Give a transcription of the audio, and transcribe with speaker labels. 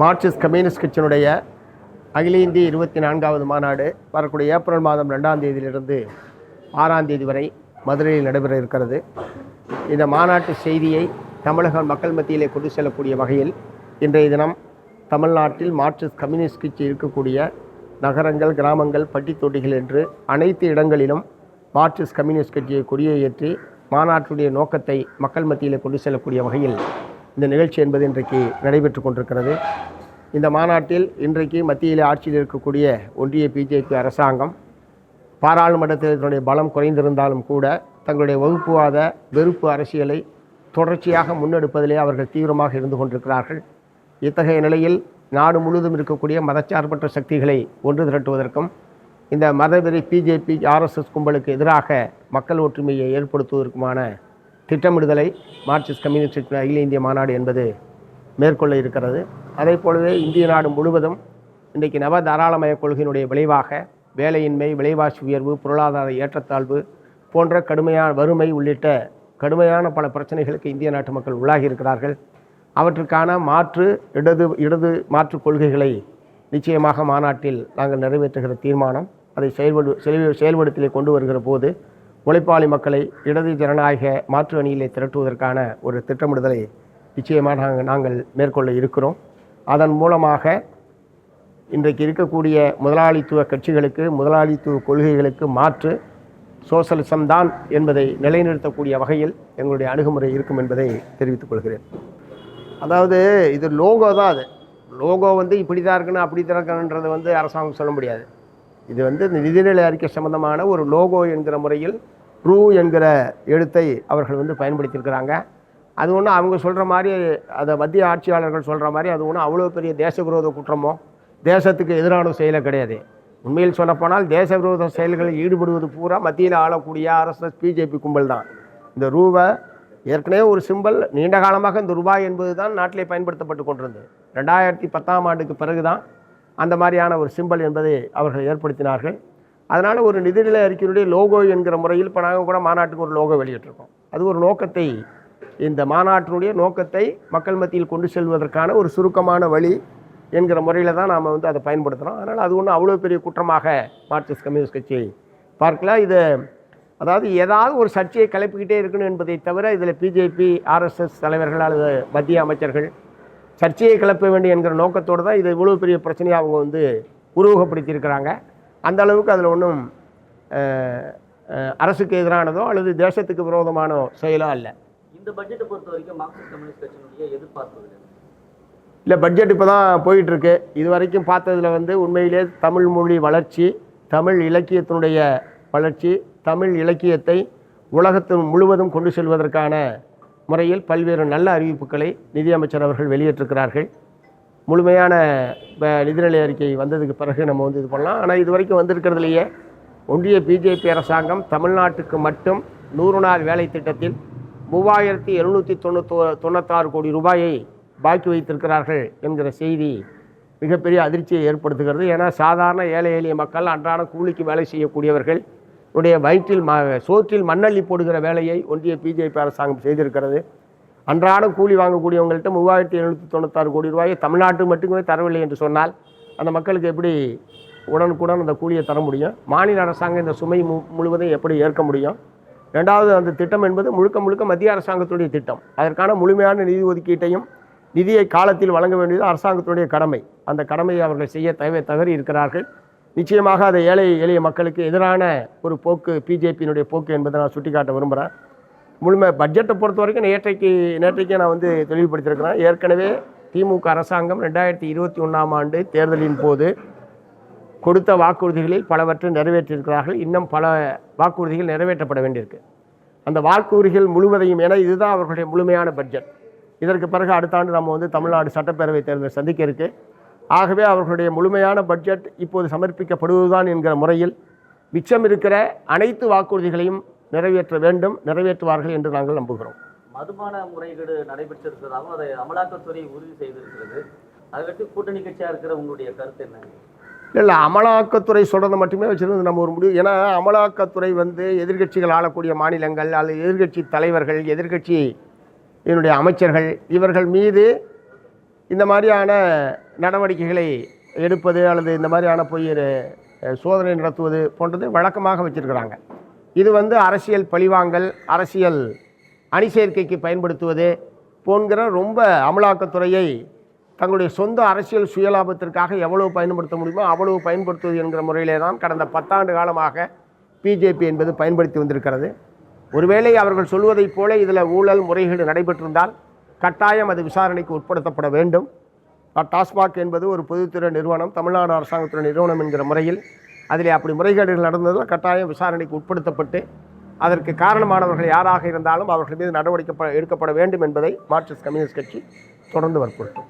Speaker 1: Marxist communist கட்சியினுடைய அகில இந்திய இருபத்தி நான்காவது மாநாடு வரக்கூடிய ஏப்ரல் மாதம் ரெண்டாம் தேதியிலிருந்து ஆறாம் தேதி வரை மதுரையில் நடைபெற இருக்கிறது. இந்த மாநாட்டு செய்தியை தமிழக மக்கள் மத்தியிலே கொண்டு செல்லக்கூடிய வகையில் இன்றைய தினம் தமிழ்நாட்டில் மார்க்சிஸ்ட் கம்யூனிஸ்ட் கட்சி இருக்கக்கூடிய நகரங்கள் கிராமங்கள் பட்டித்தொட்டிகள் என்று அனைத்து இடங்களிலும் மார்க்சிஸ்ட் கம்யூனிஸ்ட் கட்சியை கொடியை ஏற்றி மாநாட்டுடைய நோக்கத்தை மக்கள் மத்தியிலே கொண்டு செல்லக்கூடிய வகையில் இந்த நிகழ்ச்சி என்பது இன்றைக்கு நடைபெற்று கொண்டிருக்கிறது. இந்த மாநாட்டில் இன்றைக்கு மத்தியில் ஆட்சியில் இருக்கக்கூடிய ஒன்றிய பிஜேபி அரசாங்கம் பாராளுமன்றத்தில் இதனுடைய பலம் குறைந்திருந்தாலும் கூட தங்களுடைய வகுப்புவாத வெறுப்பு அரசியலை தொடர்ச்சியாக முன்னெடுப்பதிலே அவர்கள் தீவிரமாக இருந்து கொண்டிருக்கிறார்கள். இத்தகைய நிலையில் நாடு முழுவதும் இருக்கக்கூடிய மதச்சார்பற்ற சக்திகளை ஒன்று திரட்டுவதற்கும் இந்த மதவெறி பிஜேபி ஆர்எஸ்எஸ் கும்பலுக்கு எதிராக மக்கள் ஒற்றுமையை ஏற்படுத்துவதற்குமான திட்டமிடுதலை மார்க்சிஸ்ட் கம்யூனிஸ்ட் அகில இந்திய மாநாடு என்பது மேற்கொள்ள இருக்கிறது. அதே போலவே இந்திய நாடு முழுவதும் இன்றைக்கு நவ தாராளமய கொள்கையினுடைய விளைவாக வேலையின்மை விலைவாசி உயர்வு பொருளாதார ஏற்றத்தாழ்வு போன்ற கடுமையான வறுமை உள்ளிட்ட கடுமையான பல பிரச்சனைகளுக்கு இந்திய நாட்டு மக்கள் உள்ளாகி இருக்கிறார்கள். அவற்றுக்கான மாற்று இடது இடது மாற்று கொள்கைகளை நிச்சயமாக மாநாட்டில் நாங்கள் நிறைவேற்றுகிற தீர்மானம் அதை செயல்படு செயல் செயல்படுத்திலே கொண்டு வருகிற போது உழைப்பாளி மக்களை இடது ஜனநாயக மாற்று அணியிலே திரட்டுவதற்கான ஒரு திட்டமிடுதலை நிச்சயமாக நாங்கள் நாங்கள் மேற்கொள்ள இருக்கிறோம். அதன் மூலமாக இன்றைக்கு இருக்கக்கூடிய முதலாளித்துவ கட்சிகளுக்கு முதலாளித்துவ கொள்கைகளுக்கு மாற்று சோசலிசம் தான் என்பதை நிலைநிறுத்தக்கூடிய வகையில் எங்களுடைய அணுகுமுறை இருக்கும் என்பதை தெரிவித்துக் கொள்கிறேன். அதாவது இது லோகோ தான் அது. லோகோ வந்து இப்படி தான் இருக்கணும் அப்படி தான் இருக்கணுன்றது வந்து அரசாங்கம் சொல்ல முடியாது. இது வந்து இந்த நிதிநிலை அறிக்கை சம்பந்தமான ஒரு லோகோ என்கிற முறையில் ரூ என்கிற எழுத்தை அவர்கள் வந்து பயன்படுத்தியிருக்கிறாங்க. அது ஒன்றும் அவங்க சொல்கிற மாதிரி அதை மத்திய ஆட்சியாளர்கள் சொல்கிற மாதிரி அது ஒன்றும் அவ்வளோ பெரிய தேச விரோத குற்றமோ தேசத்துக்கு எதிரான செயலை கிடையாது. உண்மையில் சொல்லப்போனால் தேச விரோத செயல்களில் ஈடுபடுவது பூரா மத்தியில் ஆளக்கூடிய ஆர்எஸ்எஸ் பிஜேபி கும்பல் தான். இந்த ரூவை ஏற்கனவே ஒரு சிம்பல் நீண்ட காலமாக இந்த ரூபாய் என்பது தான் நாட்டிலே பயன்படுத்தப்பட்டு கொண்டிருந்தது. ரெண்டாயிரத்தி பத்தாம் ஆண்டுக்கு பிறகு தான் அந்த மாதிரியான ஒரு சிம்பல் என்பதை அவர்கள் ஏற்படுத்தினார்கள். அதனால் ஒரு நிதிநிலை அறிக்கையினுடைய லோகோ என்கிற முறையில் இப்போ நாங்கள் கூட மாநாட்டுக்கு ஒரு லோகோ வெளியிட்டிருக்கோம். அது ஒரு நோக்கத்தை இந்த மாநாட்டினுடைய நோக்கத்தை மக்கள் மத்தியில் கொண்டு செல்வதற்கான ஒரு சுருக்கமான வழி என்கிற முறையில் தான் நாம் வந்து அதை பயன்படுத்துகிறோம் அதனால் அது ஒன்றும் அவ்வளோ பெரிய குற்றமாக மார்க்சிஸ்ட் கம்யூனிஸ்ட் கட்சி பார்க்கல. இது அதாவது ஏதாவது ஒரு சர்ச்சையை கிளப்பிக்கிட்டே இருக்கணும் என்பதை தவிர இதில் பிஜேபி ஆர்எஸ்எஸ் தலைவர்கள் அல்லது மத்திய அமைச்சர்கள் சர்ச்சையை கிளப்ப வேண்டும் என்கிற நோக்கத்தோடு தான் இது இவ்வளோ பெரிய பிரச்சனையை அவங்க வந்து உருவகப்படுத்தியிருக்கிறாங்க. அந்த அளவுக்கு அதில் ஒன்றும் அரசுக்கு எதிரானதோ அல்லது தேசத்துக்கு விரோதமான செயலோ அல்ல.
Speaker 2: இந்த பட்ஜெட்டை பொறுத்த வரைக்கும் மார்க்சிஸ்ட் கம்யூனிஸ்ட் கட்சியினுடைய எதிர்பார்ப்புகள் என்ன?
Speaker 1: இல்லை பட்ஜெட் இப்போ தான் போயிட்டுருக்கு. இது வரைக்கும் பார்த்ததில் வந்து உண்மையிலே தமிழ் மொழி வளர்ச்சி தமிழ் இலக்கியத்தினுடைய வளர்ச்சி தமிழ் இலக்கியத்தை உலகத்தின் முழுவதும் கொண்டு செல்வதற்கான முறையில் பல்வேறு நல்ல அறிவிப்புகளை நிதியமைச்சர் அவர்கள் வெளியிட்டிருக்கிறார்கள். முழுமையான இப்போ நிதிநிலை அறிக்கை வந்ததுக்கு பிறகு நம்ம வந்து இது பண்ணலாம். ஆனால் இது வரைக்கும் வந்திருக்கிறதுலையே ஒன்றிய பிஜேபி அரசாங்கம் தமிழ்நாட்டுக்கு மட்டும் நூறு நாள் வேலை திட்டத்தில் மூவாயிரத்தி எழுநூற்றி தொண்ணூத்தோ தொண்ணூத்தாறு கோடி ரூபாயை பாக்கி வைத்திருக்கிறார்கள் என்கிற செய்தி மிகப்பெரிய அதிர்ச்சியை ஏற்படுத்துகிறது. ஏன்னா சாதாரண ஏழை எளிய மக்கள் அன்றாட கூலிக்கு வேலை செய்யக்கூடியவர்கள் உடைய வயிற்றில் ம சோற்றில் மண்ணள்ளி போடுகிற வேலையை ஒன்றிய பிஜேபி அரசாங்கம் செய்திருக்கிறது. அன்றாடம் கூலி வாங்கக்கூடியவங்கள்ட்ட மூவாயிரத்தி எழுநூற்றி தொண்ணூத்தாறு கோடி ரூபாயை தமிழ்நாட்டு மட்டுமே தரவில்லை என்று சொன்னால் அந்த மக்களுக்கு எப்படி உடனுக்குடன் அந்த கூலியை தர முடியும்? மாநில அரசாங்கம் இந்த சுமை மு முழுவதும் எப்படி ஏற்க முடியும்? ரெண்டாவது அந்த திட்டம் என்பது முழுக்க முழுக்க மத்திய அரசாங்கத்துடைய திட்டம். அதற்கான முழுமையான நிதி ஒதுக்கீட்டையும் நிதியை காலத்தில் வழங்க வேண்டியது அரசாங்கத்துடைய கடமை. அந்த கடமையை அவர்கள் செய்ய தவ தவறி இருக்கிறார்கள். நிச்சயமாக அதை ஏழை எளிய மக்களுக்கு எதிரான ஒரு போக்கு பிஜேபியினுடைய போக்கு என்பதை நான் சுட்டிக்காட்ட விரும்புகிறேன் முழுமை பட்ஜெட்டை பொறுத்த வரைக்கும் நேற்றைக்கு நேற்றைக்கே நான் வந்து தெளிவுபடுத்தியிருக்கிறேன். ஏற்கனவே திமுக அரசாங்கம் ரெண்டாயிரத்தி இருபத்தி ஒன்றாம் ஆண்டு தேர்தலின் போது கொடுத்த வாக்குறுதிகளில் பலவற்றை நிறைவேற்றியிருக்கிறார்கள். இன்னும் பல வாக்குறுதிகள் நிறைவேற்றப்பட வேண்டியிருக்கு. அந்த வாக்குறுதிகள் முழுவதையும் என இதுதான் அவர்களுடைய முழுமையான பட்ஜெட். இதற்கு பிறகு அடுத்த ஆண்டு நம்ம வந்து தமிழ்நாடு சட்டப்பேரவை தேர்தலை சந்திக்க இருக்குது ஆகவே அவர்களுடைய முழுமையான பட்ஜெட் இப்போது சமர்ப்பிக்கப்படுவதுதான் என்கிற முறையில் மிச்சம் இருக்கிற அனைத்து வாக்குறுதிகளையும் நிறைவேற்ற வேண்டும் நிறைவேற்றுவார்கள் என்று நாங்கள் நம்புகிறோம்.
Speaker 2: மதுபான முறைகேடு நடைபெற்றிருக்கிறதாகவும் அதை அமலாக்கத்துறை உறுதி செய்திருக்கிறது. அதை பற்றி கூட்டணி கட்சியா இருக்கிற உங்களுடைய கருத்து என்ன?
Speaker 1: இல்லை அமலாக்கத்துறை சொல்கிறத மட்டுமே வச்சுருந்து நம்ம ஒரு முடிவு. ஏன்னா அமலாக்கத்துறை வந்து எதிர்க்கட்சிகள் ஆளக்கூடிய மாநிலங்கள் அல்லது எதிர்க்கட்சி தலைவர்கள் எதிர்க்கட்சி இதனுடைய அமைச்சர்கள் இவர்கள் மீது இந்த மாதிரியான நடவடிக்கைகளை எடுப்பது அல்லது இந்த மாதிரியான பொய் சோதனை நடத்துவது போன்றது வழக்கமாக வச்சுருக்கிறாங்க. இது வந்து அரசியல் பழிவாங்கல் அரசியல் அணி சேர்க்கைக்கு பயன்படுத்துவது போன்கிற ரொம்ப அமலாக்கத்துறையை தங்களுடைய சொந்த அரசியல் சுயலாபத்திற்காக எவ்வளவு பயன்படுத்த முடியுமோ அவ்வளவு பயன்படுத்துவது என்கிற முறையிலே தான் கடந்த பத்தாண்டு காலமாக பிஜேபி என்பது பயன்படுத்தி வந்திருக்கிறது. ஒருவேளை அவர்கள் சொல்வதைப் போல இதில் ஊழல் முறைகேடு நடைபெற்றிருந்தால் கட்டாயம் அது விசாரணைக்கு உட்படுத்தப்பட வேண்டும். டாஸ்மாக் என்பது ஒரு பொதுத்துறை நிறுவனம் தமிழ்நாடு அரசாங்கத்துறை நிறுவனம் என்கிற முறையில் அதில் அப்படி முறைகேடுகள் நடந்ததில் கட்டாயம் விசாரணைக்கு உட்படுத்தப்பட்டு அதற்கு காரணமானவர்கள் யாராக இருந்தாலும் அவர்கள் மீது நடவடிக்கை ப- எடுக்கப்பட வேண்டும் என்பதை மார்க்சிஸ்ட் கம்யூனிஸ்ட் கட்சி தொடர்ந்து வற்புறுத்தும்.